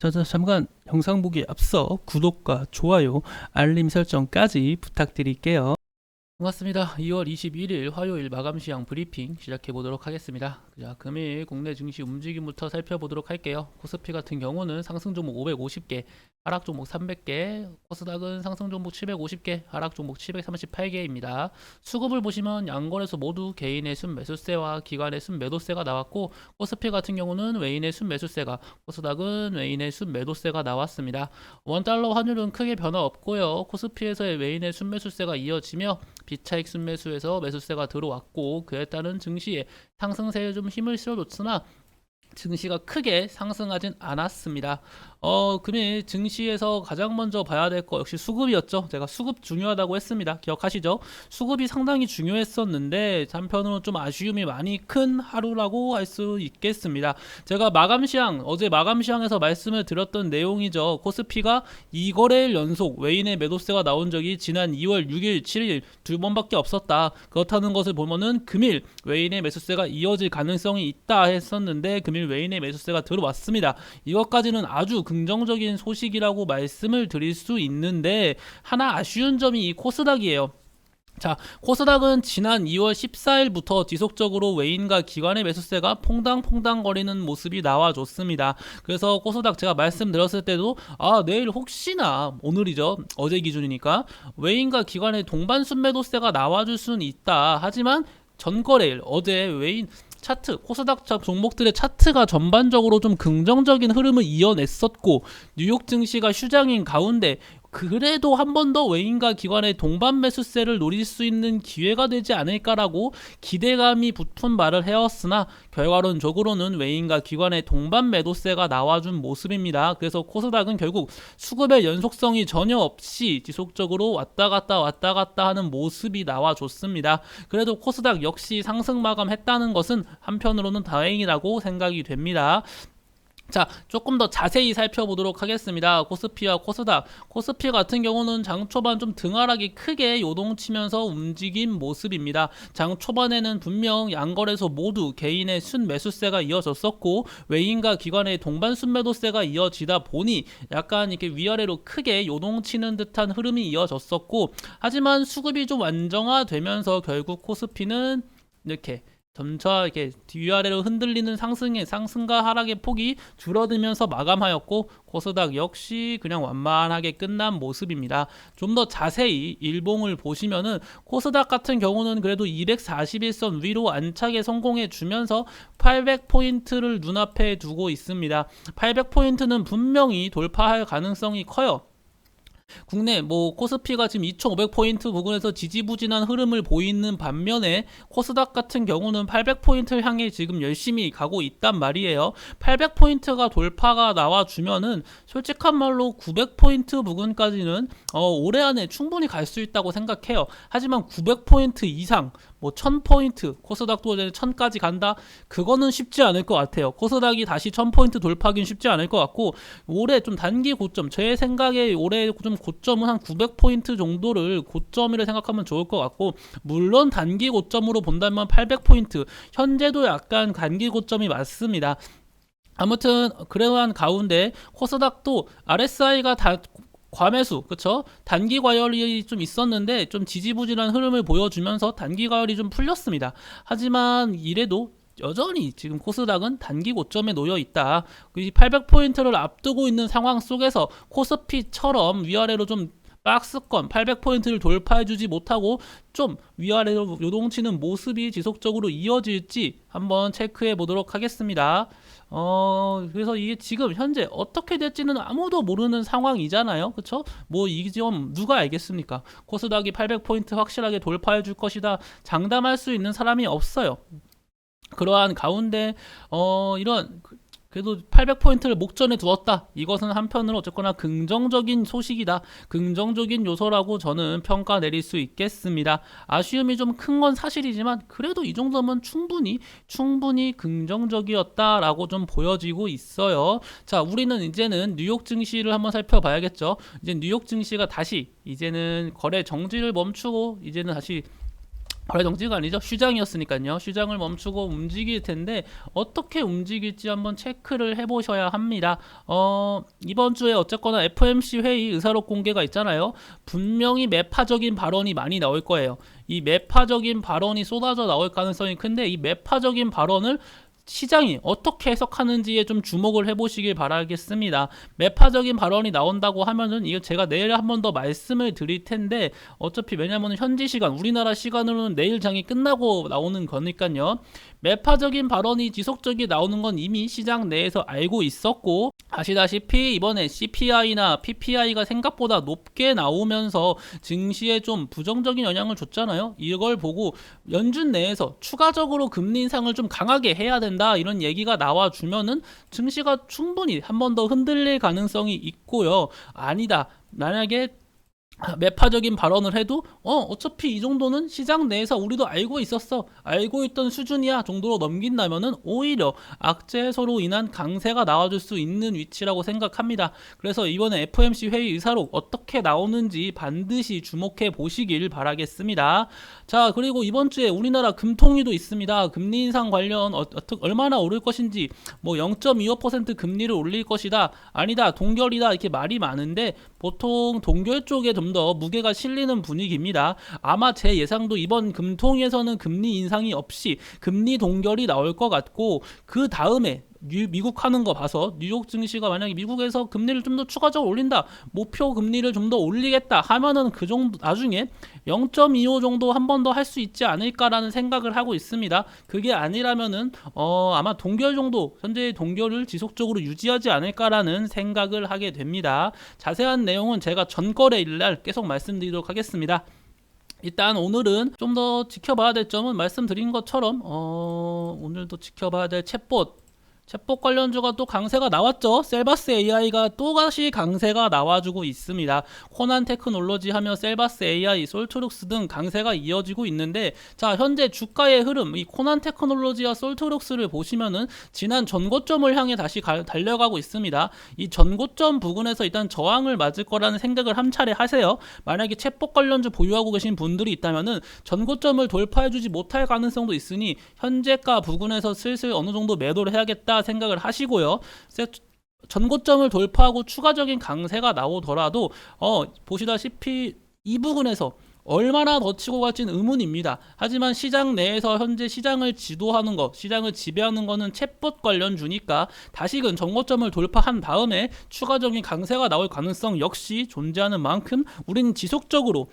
자, 자, 잠깐 영상 보기에 앞서 구독과 좋아요, 알림 설정까지 부탁드릴게요. 반갑습니다. 2월 21일 화요일 마감 시황 브리핑 시작해 보도록 하겠습니다. 자, 금일 국내 증시 움직임부터 살펴보도록 할게요. 코스피 같은 경우는 상승 종목 550개, 하락 종목 300개, 코스닥은 상승 종목 750개, 하락 종목 738개입니다. 수급을 보시면 양거래소 모두 개인의 순매수세와 기관의 순매도세가 나왔고 코스피 같은 경우는 외인의 순매수세가, 코스닥은 외인의 순매도세가 나왔습니다. 원달러 환율은 크게 변화 없고요. 코스피에서의 외인의 순매수세가 이어지며 비차익 순매수에서 매수세가 들어왔고 그에 따른 증시의 상승세에 좀 힘을 실어줬으나 증시가 크게 상승하진 않았습니다. 어, 금일 증시에서 가장 먼저 봐야 될 거 역시 수급이었죠. 제가 수급 중요하다고 했습니다. 기억하시죠? 수급이 상당히 중요했었는데 한편으로 좀 아쉬움이 많이 큰 하루라고 할 수 있겠습니다. 제가 마감 시황 어제 마감 시황에서 말씀을 드렸던 내용이죠. 코스피가 2거래일 연속 외인의 매도세가 나온 적이 지난 2월 6일, 7일 두 번밖에 없었다. 그렇다는 것을 보면은 금일 외인의 매수세가 이어질 가능성이 있다 했었는데 금일 외인의 매수세가 들어왔습니다. 이것까지는 아주 긍정적인 소식이라고 말씀을 드릴 수 있는데 하나 아쉬운 점이 이 코스닥이에요. 자, 코스닥은 지난 2월 14일부터 지속적으로 외인과 기관의 매수세가 퐁당퐁당 거리는 모습이 나와줬습니다. 그래서 코스닥 제가 말씀드렸을 때도 아, 내일 혹시나 오늘이죠. 어제 기준이니까 외인과 기관의 동반 순매도세가 나와줄 수는 있다. 하지만 전거래일 어제 외인 차트 코스닥 종목들의 차트가 전반적으로 좀 긍정적인 흐름을 이어냈었고 뉴욕 증시가 휴장인 가운데 그래도 한 번 더 외인과 기관의 동반 매수세를 노릴 수 있는 기회가 되지 않을까라고 기대감이 붙은 말을 해왔으나 결과론적으로는 외인과 기관의 동반 매도세가 나와준 모습입니다. 그래서 코스닥은 결국 수급의 연속성이 전혀 없이 지속적으로 왔다 갔다 왔다 갔다 하는 모습이 나와줬습니다. 그래도 코스닥 역시 상승 마감했다는 것은 한편으로는 다행이라고 생각이 됩니다. 자, 조금 더 자세히 살펴보도록 하겠습니다. 코스피와 코스닥. 코스피 같은 경우는 장 초반 좀 등하락이 크게 요동치면서 움직인 모습입니다. 장 초반에는 분명 양거래소 모두 개인의 순 매수세가 이어졌었고 외인과 기관의 동반 순매도세가 이어지다 보니 약간 이렇게 위아래로 크게 요동치는 듯한 흐름이 이어졌었고 하지만 수급이 좀 안정화되면서 결국 코스피는 이렇게 점차 이렇게 위아래로 흔들리는 상승의 상승과 하락의 폭이 줄어들면서 마감하였고 코스닥 역시 그냥 완만하게 끝난 모습입니다. 좀 더 자세히 일봉을 보시면은 코스닥 같은 경우는 그래도 241선 위로 안착에 성공해 주면서 800포인트를 눈앞에 두고 있습니다. 800포인트는 분명히 돌파할 가능성이 커요. 국내 뭐 코스피가 지금 2,500포인트 부근에서 지지부진한 흐름을 보이는 반면에 코스닥 같은 경우는 800포인트 향해 지금 열심히 가고 있단 말이에요. 800포인트가 돌파가 나와주면은 솔직한 말로 900포인트 부근까지는 어, 올해 안에 충분히 갈 수 있다고 생각해요. 하지만 900포인트 이상 뭐 1000포인트 코스닥도 이제 1000까지 간다 그거는 쉽지 않을 것 같아요 코스닥이 다시 1000포인트 돌파하기는 쉽지 않을 것 같고 올해 좀 단기 고점 제 생각에 올해 좀 고점은 한 900포인트 정도를 고점이라 생각하면 좋을 것 같고 물론 단기 고점으로 본다면 800포인트 현재도 약간 단기 고점이 맞습니다 아무튼 그러한 가운데 코스닥도 RSI가 다 과매수, 그쵸? 단기 과열이 좀 있었는데 좀 지지부진한 흐름을 보여주면서 단기 과열이 좀 풀렸습니다. 하지만 이래도 여전히 지금 코스닥은 단기 고점에 놓여 있다. 800포인트를 앞두고 있는 상황 속에서 코스피처럼 위아래로 좀 박스권 800포인트를 돌파해주지 못하고 좀 위아래로 요동치는 모습이 지속적으로 이어질지 한번 체크해 보도록 하겠습니다. 어, 그래서 이게 지금 현재 어떻게 될지는 아무도 모르는 상황이잖아요. 그쵸? 뭐, 이 점 누가 알겠습니까? 코스닥이 800포인트 확실하게 돌파해 줄 것이다. 장담할 수 있는 사람이 없어요. 그러한 가운데, 어, 이런 그래도 800포인트를 목전에 두었다. 이것은 한편으로 어쨌거나 긍정적인 소식이다. 긍정적인 요소라고 저는 평가 내릴 수 있겠습니다. 아쉬움이 좀 큰 건 사실이지만 그래도 이 정도면 충분히 충분히 긍정적이었다라고 좀 보여지고 있어요. 자, 우리는 이제는 뉴욕 증시를 한번 살펴봐야겠죠. 이제 뉴욕 증시가 다시 이제는 거래 정지를 멈추고 이제는 다시 거래 정지가 아니죠. 휴장이었으니까요. 휴장을 멈추고 움직일 텐데 어떻게 움직일지 한번 체크를 해보셔야 합니다. 어, 이번 주에 어쨌거나 FOMC 회의 의사록 공개가 있잖아요. 분명히 매파적인 발언이 많이 나올 거예요. 이 매파적인 발언이 쏟아져 나올 가능성이 큰데 이 매파적인 발언을 시장이 어떻게 해석하는지에 좀 주목을 해보시길 바라겠습니다. 매파적인 발언이 나온다고 하면은 이거 제가 내일 한 번 더 말씀을 드릴 텐데 어차피 왜냐면 현지 시간 우리나라 시간으로는 내일 장이 끝나고 나오는 거니까요. 매파적인 발언이 지속적이 나오는 건 이미 시장 내에서 알고 있었고 아시다시피 이번에 CPI나 PPI가 생각보다 높게 나오면서 증시에 좀 부정적인 영향을 줬잖아요. 이걸 보고 연준 내에서 추가적으로 금리 인상을 좀 강하게 해야 된다 이런 얘기가 나와주면은 증시가 충분히 한 번 더 흔들릴 가능성이 있고요. 아니다. 만약에 매파적인 발언을 해도 어 어차피 이 정도는 시장 내에서 우리도 알고 있었어. 알고 있던 수준이야 정도로 넘긴다면은 오히려 악재 해소로 인한 강세가 나와줄 수 있는 위치라고 생각합니다. 그래서 이번에 FOMC 회의 의사록 어떻게 나오는지 반드시 주목해 보시길 바라겠습니다. 자 그리고 이번 주에 우리나라 금통위도 있습니다. 금리 인상 관련 어, 얼마나 오를 것인지 뭐 0.25% 금리를 올릴 것이다. 아니다 동결이다. 이렇게 말이 많은데 보통 동결 쪽에 좀더 무게가 실리는 분위기입니다. 아마 제 예상도 이번 금통에서는 금리 인상이 없이 금리 동결이 나올 것 같고 그 다음에 뉴- 미국 하는 거 봐서 뉴욕 증시가 만약에 미국에서 금리를 좀 더 추가적으로 올린다 목표 금리를 좀 더 올리겠다 하면은 그 정도 나중에 0.25 정도 한 번 더 할 수 있지 않을까라는 생각을 하고 있습니다. 그게 아니라면은 어 아마 동결 정도 현재 동결을 지속적으로 유지하지 않을까라는 생각을 하게 됩니다. 자세한 내용은 제가 전거래일 날 계속 말씀드리도록 하겠습니다. 일단 오늘은 좀 더 지켜봐야 될 점은 말씀드린 것처럼 어 오늘도 지켜봐야 될 챗봇 챗봇 관련주가 또 강세가 나왔죠. 셀바스 AI가 또다시 강세가 나와주고 있습니다. 코난 테크놀로지 하며 셀바스 AI, 솔트룩스 등 강세가 이어지고 있는데 자 현재 주가의 흐름 이 코난 테크놀로지와 솔트룩스를 보시면은 지난 전고점을 향해 다시 가- 달려가고 있습니다. 이 전고점 부근에서 일단 저항을 맞을 거라는 생각을 한 차례 하세요. 만약에 챗봇 관련주 보유하고 계신 분들이 있다면은 전고점을 돌파해주지 못할 가능성도 있으니 현재가 부근에서 슬슬 어느 정도 매도를 해야겠다 생각을 하시고요. 세- 전고점을 돌파하고 추가적인 강세가 나오더라도 어 보시다시피 이 부분에서 얼마나 더 치고 갈지는 의문입니다. 하지만 시장 내에서 현재 시장을 지도하는 것, 시장을 지배하는 것은 챗봇 관련주니까 다시금 정고점을 돌파한 다음에 추가적인 강세가 나올 가능성 역시 존재하는 만큼 우리는 지속적으로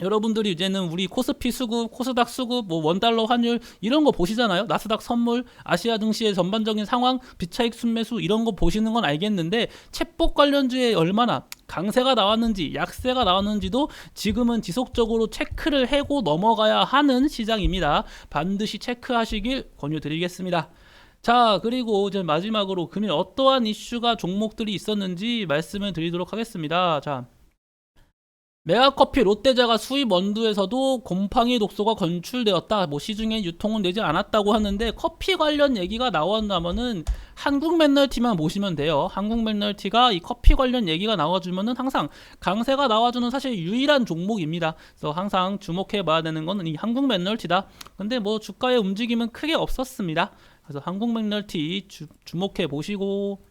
여러분들이 이제는 우리 코스피 수급, 코스닥 수급, 뭐 원달러 환율 이런 거 보시잖아요. 나스닥 선물, 아시아 증시의 전반적인 상황, 비차익 순매수 이런 거 보시는 건 알겠는데 챗봇 관련주에 얼마나 강세가 나왔는지, 약세가 나왔는지도 지금은 지속적으로 체크를 해고 넘어가야 하는 시장입니다. 반드시 체크하시길 권유드리겠습니다. 자, 그리고 이제 마지막으로 금일 어떠한 이슈가 종목들이 있었는지 말씀을 드리도록 하겠습니다. 자, 메가커피 롯데자가 수입 원두에서도 곰팡이 독소가 검출되었다. 뭐 시중에 유통은 되지 않았다고 하는데 커피 관련 얘기가 나온다면은 한국 맨널티만 보시면 돼요. 한국 맨널티가 이 커피 관련 얘기가 나와주면은 항상 강세가 나와주는 사실 유일한 종목입니다. 그래서 항상 주목해 봐야 되는 거는 이 한국 맨널티다. 근데 뭐 주가의 움직임은 크게 없었습니다. 그래서 한국 맥널티 주, 주목해 보시고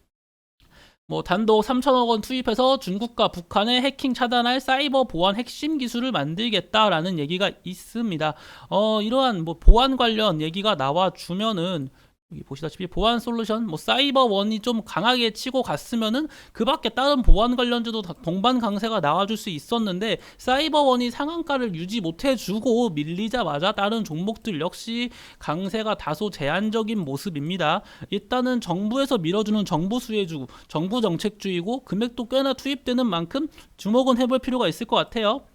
뭐 단독 3천억 원 투입해서 중국과 북한의 해킹 차단할 사이버 보안 핵심 기술을 만들겠다라는 얘기가 있습니다. 어 이러한 뭐 보안 관련 얘기가 나와 주면은 여기 보시다시피 보안 솔루션 뭐 사이버 원이 좀 강하게 치고 갔으면은 그 밖에 다른 보안 관련주도 다 동반 강세가 나와줄 수 있었는데 사이버 원이 상한가를 유지 못해주고 밀리자마자 다른 종목들 역시 강세가 다소 제한적인 모습입니다. 일단은 정부에서 밀어주는 정부 수혜주, 정부 정책주의고 금액도 꽤나 투입되는 만큼 주목은 해볼 필요가 있을 것 같아요.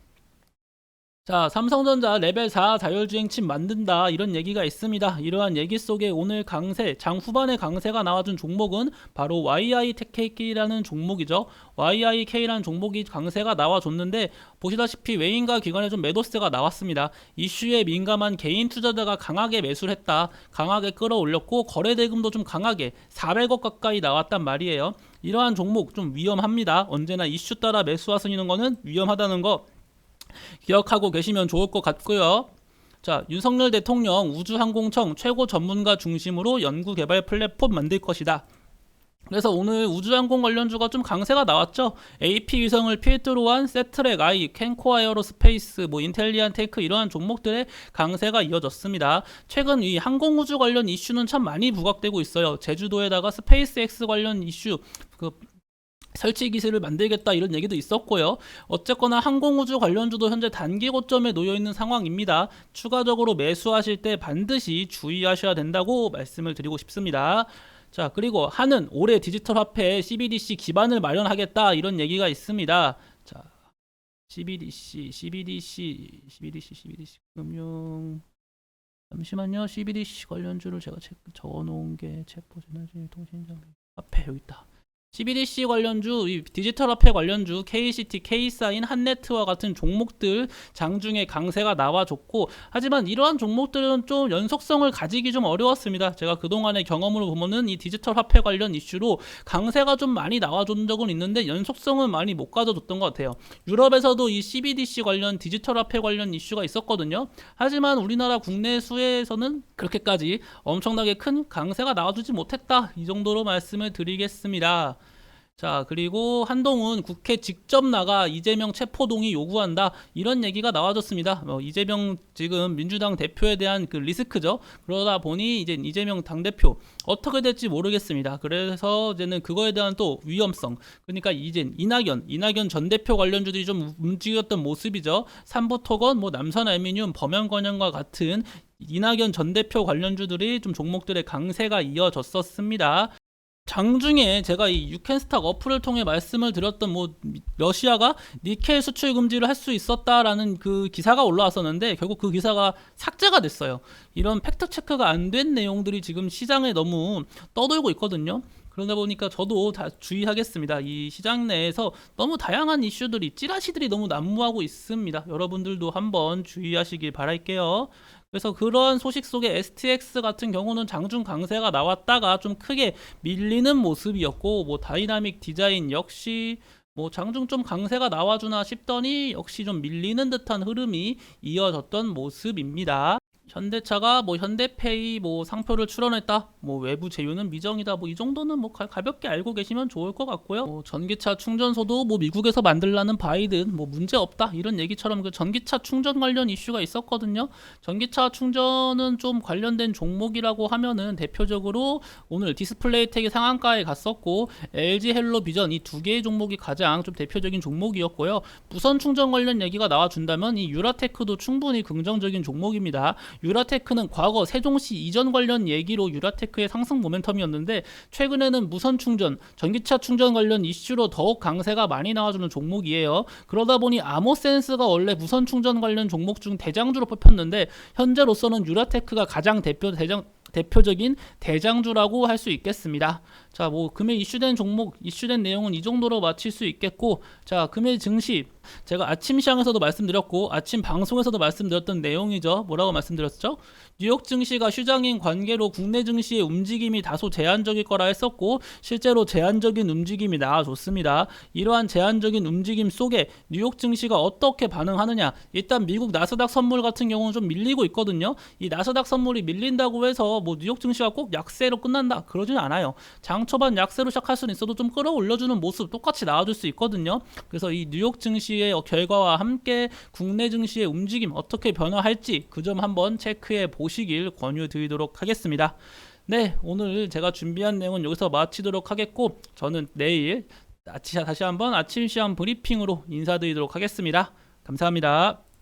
자, 삼성전자 레벨 4 자율주행 칩 만든다 이런 얘기가 있습니다. 이러한 얘기 속에 오늘 강세, 장 후반에 강세가 나와준 종목은 바로 YITK라는 종목이죠. YIK라는 종목이 강세가 나와줬는데 보시다시피 외인과 기관에 좀 매도세가 나왔습니다. 이슈에 민감한 개인 투자자가 강하게 매수를 했다. 강하게 끌어올렸고 거래 대금도 좀 강하게 400억 가까이 나왔단 말이에요. 이러한 종목 좀 위험합니다. 언제나 이슈 따라 매수하시는 거는 위험하다는 거 기억하고 계시면 좋을 것 같고요. 자, 윤석열 대통령 우주항공청 최고 전문가 중심으로 연구 개발 플랫폼 만들 것이다. 그래서 오늘 우주항공 관련주가 좀 강세가 나왔죠. AP 위성을 필두로 한 세트랙 I, 캔코 아이어로스페이스, 뭐 인텔리안 테크 이러한 종목들의 강세가 이어졌습니다. 최근 이 항공우주 관련 이슈는 참 많이 부각되고 있어요. 제주도에다가 스페이스X 관련 이슈 그 설치 기술을 만들겠다 이런 얘기도 있었고요. 어쨌거나 항공우주 관련주도 현재 단기 고점에 놓여 있는 상황입니다. 추가적으로 매수하실 때 반드시 주의하셔야 된다고 말씀을 드리고 싶습니다. 자, 그리고 한은 올해 디지털 화폐 CBDC 기반을 마련하겠다 이런 얘기가 있습니다. 자, CBDC, CBDC, CBDC, CBDC 금융 잠시만요. CBDC 관련주를 제가 체, 적어 놓은 게 체포 에너지 통신 장비 화폐 여기 있다. CBDC 관련주, 이 디지털 화폐 관련주, KCT, K사인, 한네트와 같은 종목들 장중에 강세가 나와줬고 하지만 이러한 종목들은 좀 연속성을 가지기 좀 어려웠습니다. 제가 그동안의 경험으로 보면은 이 디지털 화폐 관련 이슈로 강세가 좀 많이 나와준 적은 있는데 연속성은 많이 못 가져줬던 것 같아요. 유럽에서도 이 CBDC 관련 디지털 화폐 관련 이슈가 있었거든요. 하지만 우리나라 국내 수혜에서는 그렇게까지 엄청나게 큰 강세가 나와주지 못했다. 이 정도로 말씀을 드리겠습니다. 자, 그리고 한동훈 국회 직접 나가 이재명 체포동의 요구한다. 이런 얘기가 나와졌습니다. 어, 이재명 지금 민주당 대표에 대한 그 리스크죠. 그러다 보니 이제 이재명 당대표 어떻게 될지 모르겠습니다. 그래서 이제는 그거에 대한 또 위험성. 그러니까 이제 이낙연, 이낙연 전 대표 관련주들이 좀 움직였던 모습이죠. 삼부토건, 뭐 남선알미늄, 범연건영과 같은 이낙연 전 대표 관련주들이 좀 종목들의 강세가 이어졌었습니다. 장중에 제가 이 유캔스탁 어플을 통해 말씀을 드렸던 뭐 러시아가 니켈 수출 금지를 할 수 있었다라는 그 기사가 올라왔었는데 결국 그 기사가 삭제가 됐어요. 이런 팩트 체크가 안 된 내용들이 지금 시장에 너무 떠돌고 있거든요. 그러다 보니까 저도 다 주의하겠습니다. 이 시장 내에서 너무 다양한 이슈들이 찌라시들이 너무 난무하고 있습니다. 여러분들도 한번 주의하시길 바랄게요. 그래서 그런 소식 속에 STX 같은 경우는 장중 강세가 나왔다가 좀 크게 밀리는 모습이었고 뭐 다이나믹 디자인 역시 뭐 장중 좀 강세가 나와주나 싶더니 역시 좀 밀리는 듯한 흐름이 이어졌던 모습입니다. 현대차가 뭐 현대페이 뭐 상표를 출원했다. 뭐 외부 제휴는 미정이다. 뭐 이 정도는 뭐 가, 볍게 알고 계시면 좋을 것 같고요. 뭐 전기차 충전소도 뭐 미국에서 만들라는 바이든 뭐 문제 없다. 이런 얘기처럼 그 전기차 충전 관련 이슈가 있었거든요. 전기차 충전은 좀 관련된 종목이라고 하면은 대표적으로 오늘 디스플레이텍이 상한가에 갔었고 LG 헬로 비전 이 두 개의 종목이 가장 좀 대표적인 종목이었고요. 무선 충전 관련 얘기가 나와 준다면 이 유라테크도 충분히 긍정적인 종목입니다. 유라테크는 과거 세종시 이전 관련 얘기로 유라테크의 상승 모멘텀이었는데 최근에는 무선 충전, 전기차 충전 관련 이슈로 더욱 강세가 많이 나와주는 종목이에요. 그러다 보니 아모센스가 원래 무선 충전 관련 종목 중 대장주로 뽑혔는데 현재로서는 유라테크가 가장 대표 대장 대표적인 대장주라고 할 수 있겠습니다. 자, 뭐 금일 이슈된 종목, 이슈된 내용은 이 정도로 마칠 수 있겠고, 자, 금일 증시 제가 아침 시장에서도 말씀드렸고 아침 방송에서도 말씀드렸던 내용이죠. 뭐라고 말씀드렸죠? 뉴욕 증시가 휴장인 관계로 국내 증시의 움직임이 다소 제한적일 거라 했었고 실제로 제한적인 움직임이 나와줬습니다. 이러한 제한적인 움직임 속에 뉴욕 증시가 어떻게 반응하느냐? 일단 미국 나스닥 선물 같은 경우는 좀 밀리고 있거든요. 이 나스닥 선물이 밀린다고 해서 뭐 뉴욕 증시가 꼭 약세로 끝난다 그러진 않아요. 장 초반 약세로 시작할 수는 있어도 좀 끌어올려주는 모습 똑같이 나와줄 수 있거든요. 그래서 이 뉴욕 증시의 결과와 함께 국내 증시의 움직임 어떻게 변화할지 그 점 한번 체크해 보시길 권유드리도록 하겠습니다. 네, 오늘 제가 준비한 내용은 여기서 마치도록 하겠고 저는 내일 다시 한번 아침 시험 브리핑으로 인사드리도록 하겠습니다. 감사합니다.